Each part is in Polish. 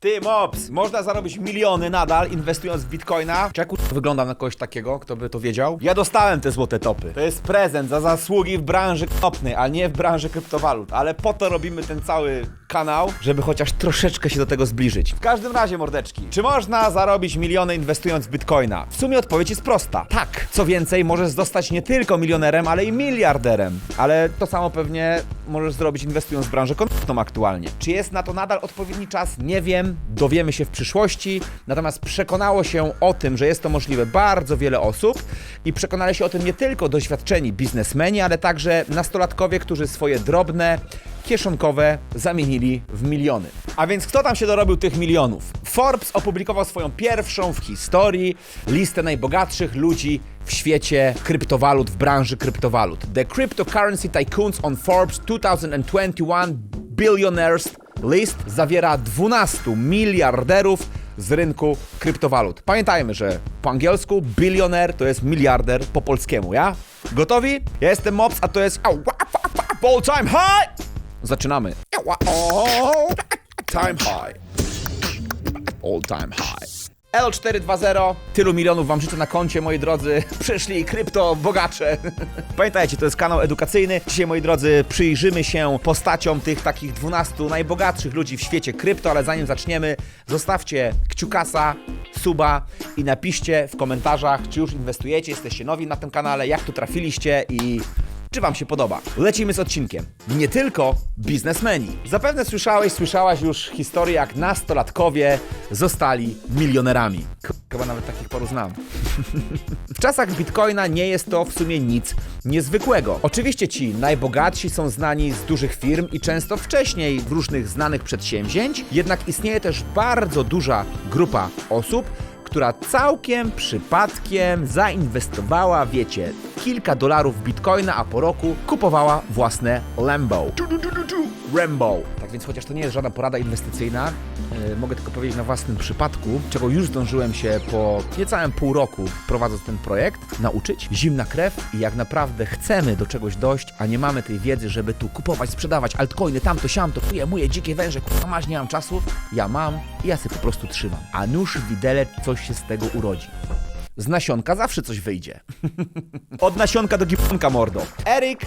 Ty, Mops, można zarobić miliony nadal inwestując w bitcoina. Czy ja kur- wyglądam na kogoś takiego, kto by to wiedział? Ja dostałem te złote topy. To jest prezent za zasługi w branży kopnej, a nie w branży kryptowalut. Ale po to robimy ten cały kanał, żeby chociaż troszeczkę się do tego zbliżyć. W każdym razie, mordeczki, czy można zarobić miliony inwestując w bitcoina? W sumie odpowiedź jest prosta. Tak. Co więcej, możesz zostać nie tylko milionerem, ale i miliarderem. Ale to samo pewnie możesz zrobić inwestując w branżę kontną aktualnie. Czy jest na to nadal odpowiedni czas? Nie wiem. Dowiemy się w przyszłości. Natomiast przekonało się o tym, że jest to możliwe bardzo wiele osób i przekonali się o tym nie tylko doświadczeni biznesmeni, ale także nastolatkowie, którzy swoje drobne kieszonkowe zamienili w miliony. A więc kto tam się dorobił tych milionów? Forbes opublikował swoją pierwszą w historii listę najbogatszych ludzi w świecie kryptowalut, w branży kryptowalut. The Cryptocurrency Tycoons on Forbes 2021 Billionaires List zawiera 12 miliarderów z rynku kryptowalut. Pamiętajmy, że po angielsku bilioner to jest miliarder po polskiemu, ja? Gotowi? Ja jestem Mops, a to jest all time high! Zaczynamy. Time high. All time high. L420. Tylu milionów wam życzę na koncie, moi drodzy. Przyszli krypto bogacze. Pamiętajcie, to jest kanał edukacyjny. Dzisiaj, moi drodzy, przyjrzymy się postaciom tych takich 12 najbogatszych ludzi w świecie krypto, ale zanim zaczniemy, zostawcie kciukasa, suba i napiszcie w komentarzach, czy już inwestujecie, jesteście nowi na tym kanale, jak tu trafiliście i czy Wam się podoba? Lecimy z odcinkiem. Nie tylko biznesmeni. Zapewne słyszałeś, słyszałaś już historię, jak nastolatkowie zostali milionerami. Chyba nawet takich paru znam. W czasach bitcoina nie jest to w sumie nic niezwykłego. Oczywiście ci najbogatsi są znani z dużych firm i często wcześniej w różnych znanych przedsięwzięć, jednak istnieje też bardzo duża grupa osób, która całkiem przypadkiem zainwestowała, wiecie, kilka dolarów w bitcoina, a po roku kupowała własne Lambo. Rambo. Tak więc chociaż to nie jest żadna porada inwestycyjna, yy, mogę tylko powiedzieć na własnym przypadku, czego już zdążyłem się po niecałym pół roku prowadząc ten projekt, nauczyć. Zimna krew i jak naprawdę chcemy do czegoś dojść, a nie mamy tej wiedzy, żeby tu kupować, sprzedawać altcoiny, tamto, siamto, tuje, muje, dzikie węże, kurwa masz, nie mam czasu. Ja mam i ja sobie po prostu trzymam. A nóż widelec coś się z tego urodzi. Z nasionka zawsze coś wyjdzie. Od nasionka do giponka, mordo. Erik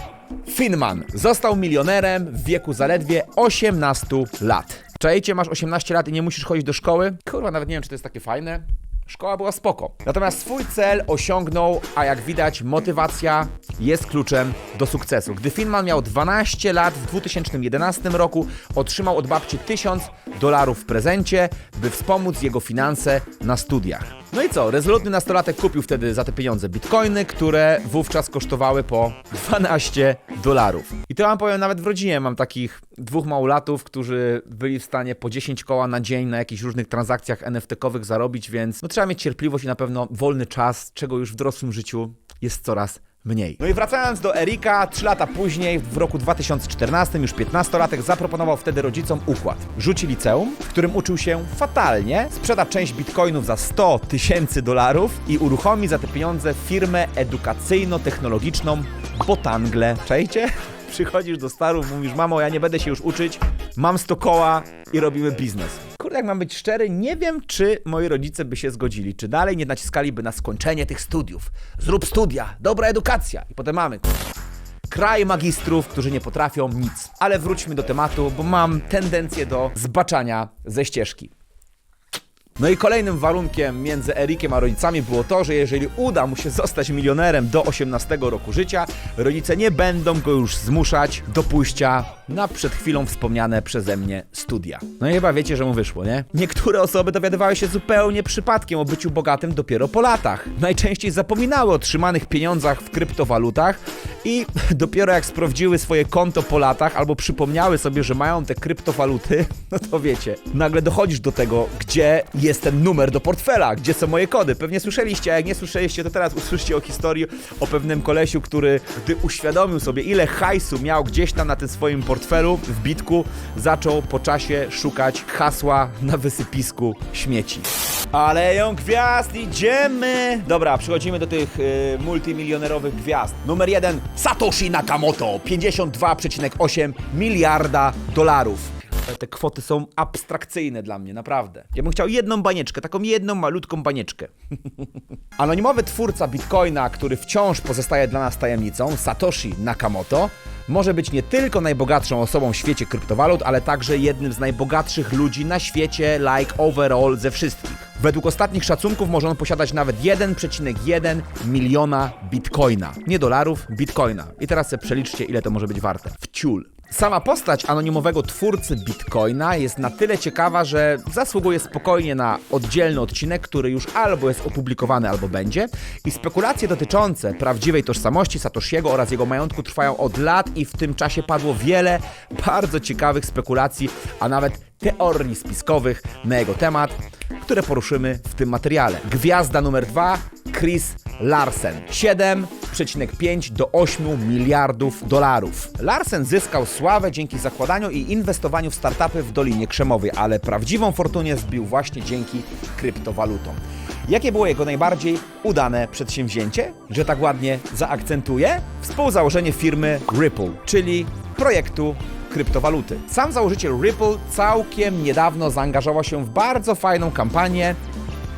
Finman został milionerem w wieku zaledwie 18 lat. Czajcie, masz 18 lat i nie musisz chodzić do szkoły? Kurwa, nawet nie wiem, czy to jest takie fajne. Szkoła była spoko. Natomiast swój cel osiągnął, a jak widać, motywacja jest kluczem do sukcesu. Gdy Finman miał 12 lat w 2011 roku, otrzymał od babci 1000 dolarów w prezencie, by wspomóc jego finanse na studiach. No i co? Rezolutny nastolatek kupił wtedy za te pieniądze bitcoiny, które wówczas kosztowały po 12 dolarów. I to wam powiem, nawet w rodzinie mam takich dwóch małolatów, którzy byli w stanie po 10 koła na dzień na jakichś różnych transakcjach NFT-kowych zarobić, więc no trzeba mieć cierpliwość i na pewno wolny czas, czego już w dorosłym życiu jest coraz mniej. No i wracając do Erika, 3 lata później, w roku 2014, już 15-latek, zaproponował wtedy rodzicom układ. Rzuci liceum, w którym uczył się fatalnie, sprzeda część bitcoinów za 100 tysięcy dolarów i uruchomi za te pieniądze firmę edukacyjno-technologiczną Botangle. Czajcie? Przychodzisz do starów, mówisz, mamo, ja nie będę się już uczyć, mam 100 koła i robimy biznes. Kurde, jak mam być szczery, nie wiem, czy moi rodzice by się zgodzili, czy dalej nie naciskaliby na skończenie tych studiów. Zrób studia, dobra edukacja. I potem mamy kraj magistrów, którzy nie potrafią nic. Ale wróćmy do tematu, bo mam tendencję do zbaczania ze ścieżki. No i kolejnym warunkiem między Erikiem a rodzicami było to, że jeżeli uda mu się zostać milionerem do 18 roku życia, rodzice nie będą go już zmuszać do pójścia na przed chwilą wspomniane przeze mnie studia. No i chyba wiecie, że mu wyszło, nie? Niektóre osoby dowiadywały się zupełnie przypadkiem o byciu bogatym dopiero po latach. Najczęściej zapominały o trzymanych pieniądzach w kryptowalutach i dopiero jak sprawdziły swoje konto po latach albo przypomniały sobie, że mają te kryptowaluty, no to wiecie, nagle dochodzisz do tego, gdzie jest ten numer do portfela, gdzie są moje kody. Pewnie słyszeliście, a jak nie słyszeliście, to teraz usłyszcie o historii o pewnym kolesiu, który gdy uświadomił sobie, ile hajsu miał gdzieś tam na tym swoim portfelu w bitku, zaczął po czasie szukać hasła na wysypisku śmieci. Aleją gwiazd, idziemy! Dobra, przechodzimy do tych y, multimilionerowych gwiazd. Numer jeden, Satoshi Nakamoto, 52,8 miliarda dolarów. Te kwoty są abstrakcyjne dla mnie, naprawdę. Ja bym chciał jedną banieczkę, taką jedną malutką banieczkę. Anonimowy twórca Bitcoina, który wciąż pozostaje dla nas tajemnicą, Satoshi Nakamoto, może być nie tylko najbogatszą osobą w świecie kryptowalut, ale także jednym z najbogatszych ludzi na świecie, like overall ze wszystkich. Według ostatnich szacunków może on posiadać nawet 1,1 miliona bitcoina. Nie dolarów, bitcoina. I teraz sobie przeliczcie, ile to może być warte. W ciul. Sama postać anonimowego twórcy Bitcoina jest na tyle ciekawa, że zasługuje spokojnie na oddzielny odcinek, który już albo jest opublikowany, albo będzie. I spekulacje dotyczące prawdziwej tożsamości Satoshiego oraz jego majątku trwają od lat i w tym czasie padło wiele bardzo ciekawych spekulacji, a nawet teorii spiskowych na jego temat, które poruszymy w tym materiale. Gwiazda numer dwa Chris Larsen. 7,5 do 8 miliardów dolarów. Larsen zyskał sławę dzięki zakładaniu i inwestowaniu w startupy w Dolinie Krzemowej, ale prawdziwą fortunę zbił właśnie dzięki kryptowalutom. Jakie było jego najbardziej udane przedsięwzięcie? Że tak ładnie zaakcentuję? Współzałożenie firmy Ripple, czyli projektu kryptowaluty. Sam założyciel Ripple całkiem niedawno zaangażował się w bardzo fajną kampanię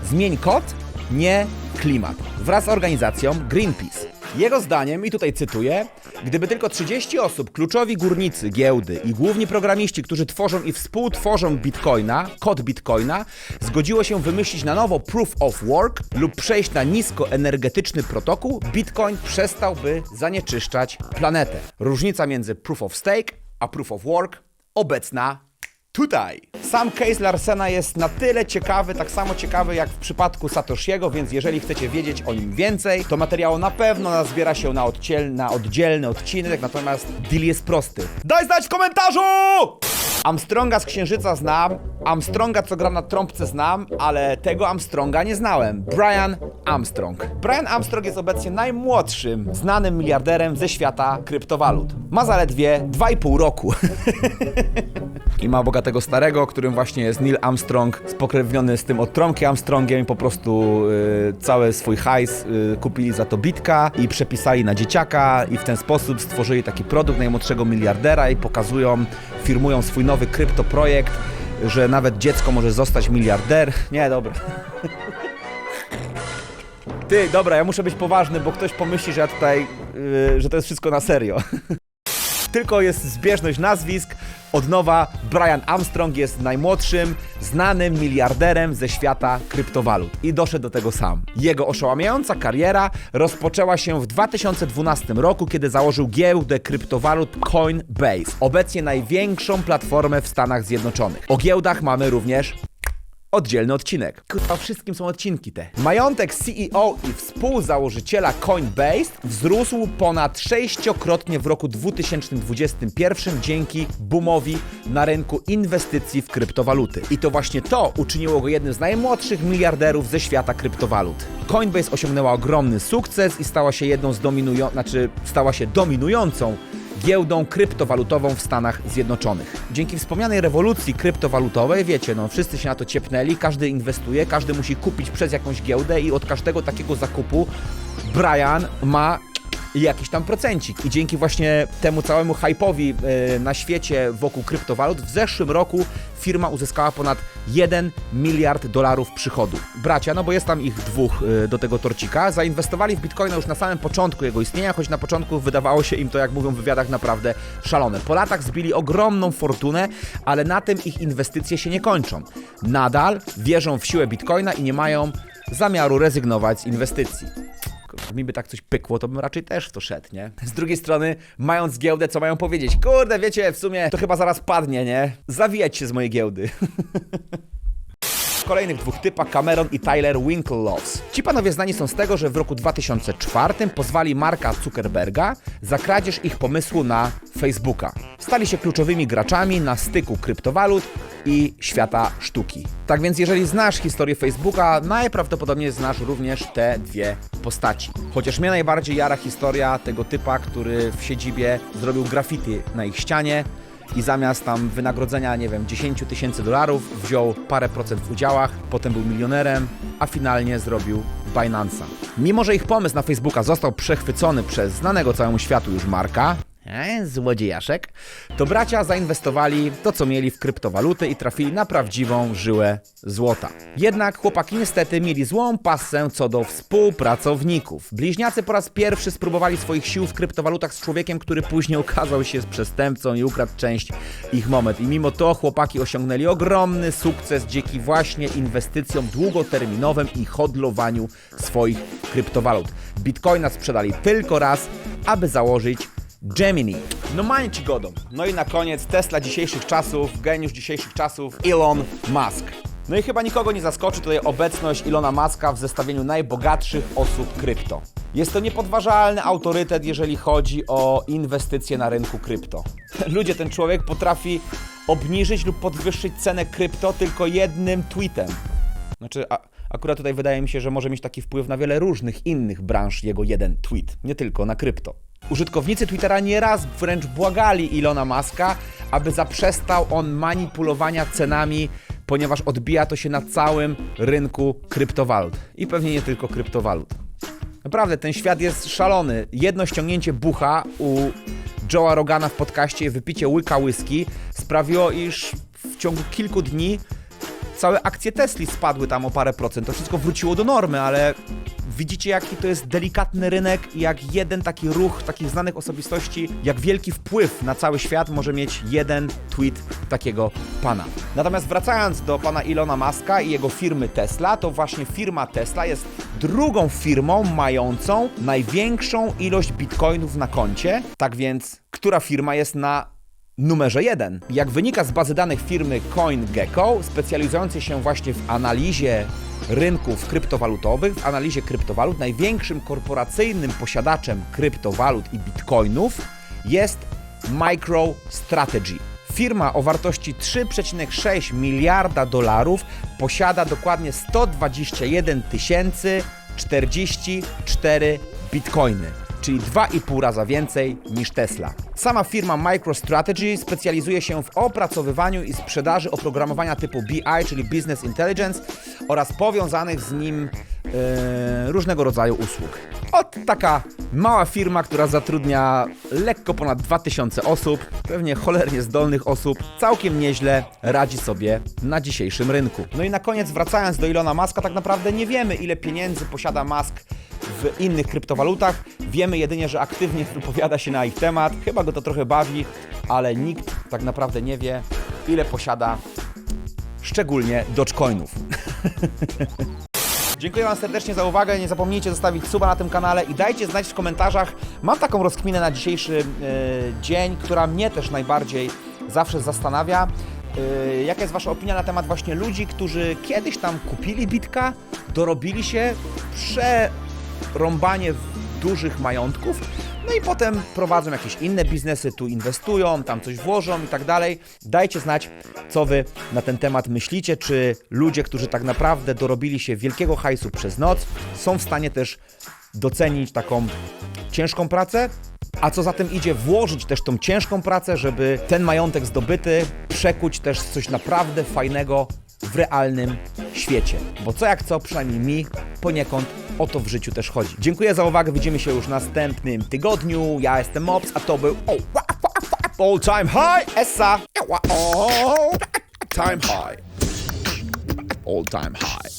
Zmień kod, nie klimat, wraz z organizacją Greenpeace. Jego zdaniem, i tutaj cytuję, gdyby tylko 30 osób, kluczowi górnicy giełdy i główni programiści, którzy tworzą i współtworzą Bitcoina, kod Bitcoina, zgodziło się wymyślić na nowo Proof of Work lub przejść na niskoenergetyczny protokół, Bitcoin przestałby zanieczyszczać planetę. Różnica między Proof of Stake a Proof of Work obecna tutaj. Sam case Larsena jest na tyle ciekawy, tak samo ciekawy jak w przypadku Satoshiego, więc jeżeli chcecie wiedzieć o nim więcej, to materiału na pewno nazbiera się na, odciel, na oddzielny odcinek, natomiast deal jest prosty. Daj znać w komentarzu! Armstronga z Księżyca znam, Armstronga co gra na trąbce znam, ale tego Armstronga nie znałem. Brian Armstrong. Brian Armstrong jest obecnie najmłodszym znanym miliarderem ze świata kryptowalut. Ma zaledwie 2,5 roku. I ma bogatego starego, którym właśnie jest Neil Armstrong, spokrewniony z tym od Armstrongiem i po prostu y, cały swój hajs y, kupili za to bitka i przepisali na dzieciaka i w ten sposób stworzyli taki produkt najmłodszego miliardera i pokazują, firmują swój nowy kryptoprojekt, że nawet dziecko może zostać miliarder. Nie, dobra. Ty, dobra, ja muszę być poważny, bo ktoś pomyśli, że ja tutaj, y, że to jest wszystko na serio. Tylko jest zbieżność nazwisk. Od nowa Brian Armstrong jest najmłodszym, znanym miliarderem ze świata kryptowalut. I doszedł do tego sam. Jego oszałamiająca kariera rozpoczęła się w 2012 roku, kiedy założył giełdę kryptowalut Coinbase, obecnie największą platformę w Stanach Zjednoczonych. O giełdach mamy również oddzielny odcinek. Kurwa, wszystkim są odcinki te. Majątek CEO i współzałożyciela Coinbase wzrósł ponad sześciokrotnie w roku 2021 dzięki boomowi na rynku inwestycji w kryptowaluty. I to właśnie to uczyniło go jednym z najmłodszych miliarderów ze świata kryptowalut. Coinbase osiągnęła ogromny sukces i stała się jedną z dominują, znaczy stała się dominującą giełdą kryptowalutową w Stanach Zjednoczonych. Dzięki wspomnianej rewolucji kryptowalutowej, wiecie, no wszyscy się na to ciepnęli, każdy inwestuje, każdy musi kupić przez jakąś giełdę i od każdego takiego zakupu Brian ma jakiś tam procencik. I dzięki właśnie temu całemu hype'owi e, na świecie wokół kryptowalut w zeszłym roku firma uzyskała ponad 1 miliard dolarów przychodu. Bracia, no bo jest tam ich dwóch e, do tego torcika, zainwestowali w Bitcoina już na samym początku jego istnienia, choć na początku wydawało się im to, jak mówią w wywiadach, naprawdę szalone. Po latach zbili ogromną fortunę, ale na tym ich inwestycje się nie kończą. Nadal wierzą w siłę Bitcoina i nie mają zamiaru rezygnować z inwestycji. Mi by tak coś pykło, to bym raczej też w to szedł, nie? Z drugiej strony, mając giełdę, co mają powiedzieć? Kurde, wiecie, w sumie to chyba zaraz padnie, nie? Zawijać się z mojej giełdy. kolejnych dwóch typach, Cameron i Tyler Winklevoss. Ci panowie znani są z tego, że w roku 2004 pozwali Marka Zuckerberga za kradzież ich pomysłu na Facebooka. Stali się kluczowymi graczami na styku kryptowalut i świata sztuki. Tak więc jeżeli znasz historię Facebooka, najprawdopodobniej znasz również te dwie postaci. Chociaż mnie najbardziej jara historia tego typa, który w siedzibie zrobił graffiti na ich ścianie, i zamiast tam wynagrodzenia, nie wiem, 10 tysięcy dolarów, wziął parę procent w udziałach, potem był milionerem, a finalnie zrobił Binance'a. Mimo, że ich pomysł na Facebooka został przechwycony przez znanego całemu światu już Marka, e, złodziejaszek, to bracia zainwestowali to, co mieli w kryptowaluty i trafili na prawdziwą żyłę złota. Jednak chłopaki niestety mieli złą pasę co do współpracowników. Bliźniacy po raz pierwszy spróbowali swoich sił w kryptowalutach z człowiekiem, który później okazał się przestępcą i ukradł część ich moment. I mimo to chłopaki osiągnęli ogromny sukces dzięki właśnie inwestycjom długoterminowym i hodlowaniu swoich kryptowalut. Bitcoina sprzedali tylko raz, aby założyć Gemini. No mają ci godą. No i na koniec Tesla dzisiejszych czasów, geniusz dzisiejszych czasów, Elon Musk. No i chyba nikogo nie zaskoczy tutaj obecność Ilona Muska w zestawieniu najbogatszych osób krypto. Jest to niepodważalny autorytet, jeżeli chodzi o inwestycje na rynku krypto. Ludzie, ten człowiek potrafi obniżyć lub podwyższyć cenę krypto tylko jednym tweetem. Znaczy, a, akurat tutaj wydaje mi się, że może mieć taki wpływ na wiele różnych innych branż jego jeden tweet, nie tylko na krypto. Użytkownicy Twittera nieraz wręcz błagali Ilona Maska, aby zaprzestał on manipulowania cenami, ponieważ odbija to się na całym rynku kryptowalut. I pewnie nie tylko kryptowalut. Naprawdę, ten świat jest szalony. Jedno ściągnięcie bucha u Joe'a Rogana w podcaście wypicie łyka whisky sprawiło, iż w ciągu kilku dni całe akcje Tesli spadły tam o parę procent. To wszystko wróciło do normy, ale widzicie jaki to jest delikatny rynek i jak jeden taki ruch takich znanych osobistości, jak wielki wpływ na cały świat może mieć jeden tweet takiego pana. Natomiast wracając do pana Ilona Maska i jego firmy Tesla, to właśnie firma Tesla jest drugą firmą mającą największą ilość bitcoinów na koncie. Tak więc, która firma jest na numerze 1. Jak wynika z bazy danych firmy CoinGecko, specjalizującej się właśnie w analizie rynków kryptowalutowych, w analizie kryptowalut, największym korporacyjnym posiadaczem kryptowalut i bitcoinów jest MicroStrategy. Firma o wartości 3,6 miliarda dolarów posiada dokładnie 121 044 bitcoiny czyli 2,5 raza więcej niż Tesla. Sama firma MicroStrategy specjalizuje się w opracowywaniu i sprzedaży oprogramowania typu BI, czyli Business Intelligence oraz powiązanych z nim e, różnego rodzaju usług. Ot taka mała firma, która zatrudnia lekko ponad 2000 osób, pewnie cholernie zdolnych osób, całkiem nieźle radzi sobie na dzisiejszym rynku. No i na koniec wracając do Ilona Maska, tak naprawdę nie wiemy ile pieniędzy posiada Musk w innych kryptowalutach. Wiemy jedynie, że aktywnie wypowiada się na ich temat. Chyba go to trochę bawi, ale nikt tak naprawdę nie wie, ile posiada szczególnie Dogecoinów. Dziękuję Wam serdecznie za uwagę. Nie zapomnijcie zostawić suba na tym kanale i dajcie znać w komentarzach. Mam taką rozkminę na dzisiejszy e, dzień, która mnie też najbardziej zawsze zastanawia. E, jaka jest Wasza opinia na temat właśnie ludzi, którzy kiedyś tam kupili bitka, dorobili się, przerąbanie w dużych majątków, no i potem prowadzą jakieś inne biznesy, tu inwestują, tam coś włożą i tak dalej. Dajcie znać, co Wy na ten temat myślicie, czy ludzie, którzy tak naprawdę dorobili się wielkiego hajsu przez noc, są w stanie też docenić taką ciężką pracę, a co za tym idzie, włożyć też tą ciężką pracę, żeby ten majątek zdobyty przekuć też w coś naprawdę fajnego w realnym świecie. Bo co jak co, przynajmniej mi poniekąd o to w życiu też chodzi. Dziękuję za uwagę, widzimy się już w następnym tygodniu. Ja jestem Mops, a to był All Time High Essa. All Time High. All Time High.